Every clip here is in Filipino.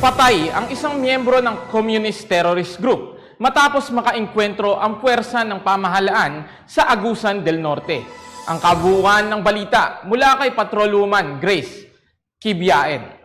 Patay ang isang miyembro ng Communist Terrorist Group matapos makaengkwentro ang puwersa ng pamahalaan sa Agusan del Norte. Ang kabuuan ng balita mula kay Patrolwoman Grace Kibiaen.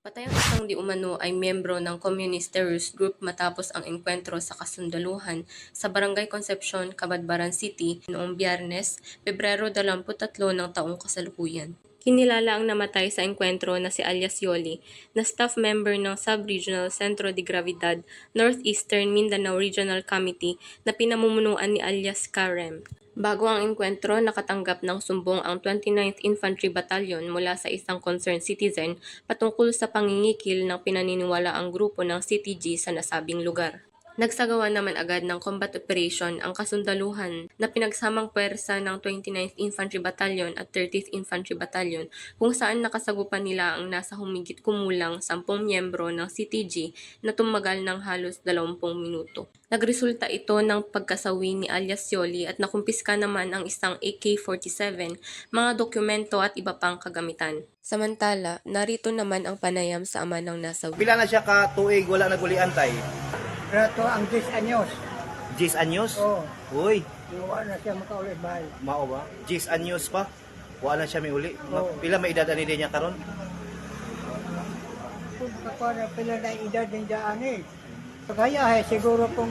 Patay ang isang di umano ay miyembro ng Communist Terrorist Group matapos ang engkwentro sa kasundaluhan sa Barangay Concepcion, Cabadbaran City noong Biyernes, Pebrero 23 ng taong kasalukuyan. Kinilala ang namatay sa engkwentro na si alias Yoli, na staff member ng Sub-Regional Centro de Gravidad Northeastern Mindanao Regional Committee na pinamumunuan ni alias Karem. Bago ang engkwentro, nakatanggap ng sumbong ang 29th Infantry Battalion mula sa isang concerned citizen patungkol sa pangingikil ng pinaniniwala ang grupo ng CTG sa nasabing lugar. Nagsagawa naman agad ng combat operation ang kasundaluhan na pinagsamang pwersa ng 29th Infantry Battalion at 30th Infantry Battalion kung saan nakasagupan nila ang nasa humigit kumulang 10 miyembro ng CTG na tumagal ng halos 20 minuto. Nagresulta ito ng pagkasawi ni alias Yoli at nakumpiska naman ang isang AK-47, mga dokumento at iba pang kagamitan. Samantala, narito naman ang panayam sa ama ng nasawi. Pila na siya ka tuig wala nagulian tay? Rato ang 10 anyos. 10 anyos? Oo. Uy, Iwa na siya makaulit bahay. mao ba? 10 anyos pa? Wala siya may uli. Ma- Oo. Pila may edad ani niya karon? Kung kakuha na pila na edad ng daan eh. Kaya eh, siguro kung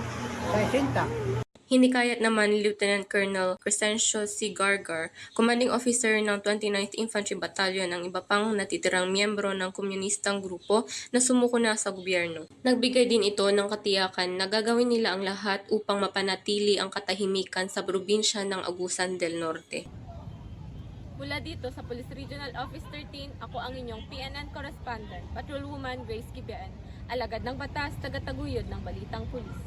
60. Hinikayat naman ni Lieutenant Colonel Crescencio C. Gargar, commanding officer ng 29th Infantry Battalion ang iba pang natitirang miyembro ng komunistang grupo na sumuko na sa gobyerno. Nagbigay din ito ng katiyakan na gagawin nila ang lahat upang mapanatili ang katahimikan sa probinsya ng Agusan del Norte. Mula dito sa Police Regional Office 13, ako ang inyong PNN correspondent, Patrolwoman Grace Kibian, alagad ng batas, tagataguyod ng Balitang Pulis.